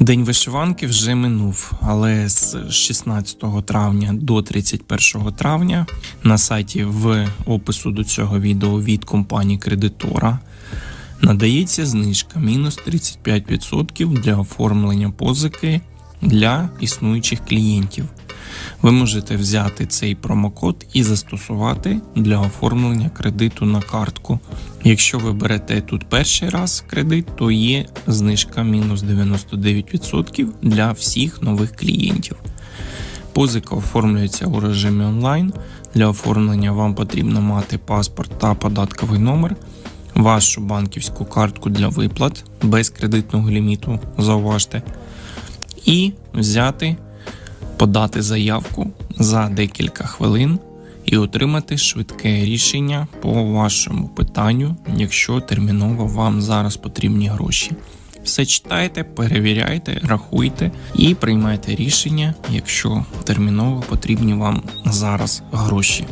День вишиванки вже минув, але з 16 травня до 31 травня на сайті в опису до цього відео від компанії кредитора надається знижка мінус 35% для оформлення позики для існуючих клієнтів. Ви можете взяти цей промокод і застосувати для оформлення кредиту на картку. Якщо ви берете тут перший раз кредит, то є знижка мінус 99% для всіх нових клієнтів. Позика оформлюється у режимі онлайн. Для оформлення вам потрібно мати паспорт та податковий номер, вашу банківську картку для виплат без кредитного ліміту, зауважте, і взяти подати заявку за декілька хвилин і отримати швидке рішення по вашому питанню, якщо терміново вам зараз потрібні гроші. Все читайте, перевіряйте, рахуйте і приймайте рішення, якщо терміново потрібні вам зараз гроші.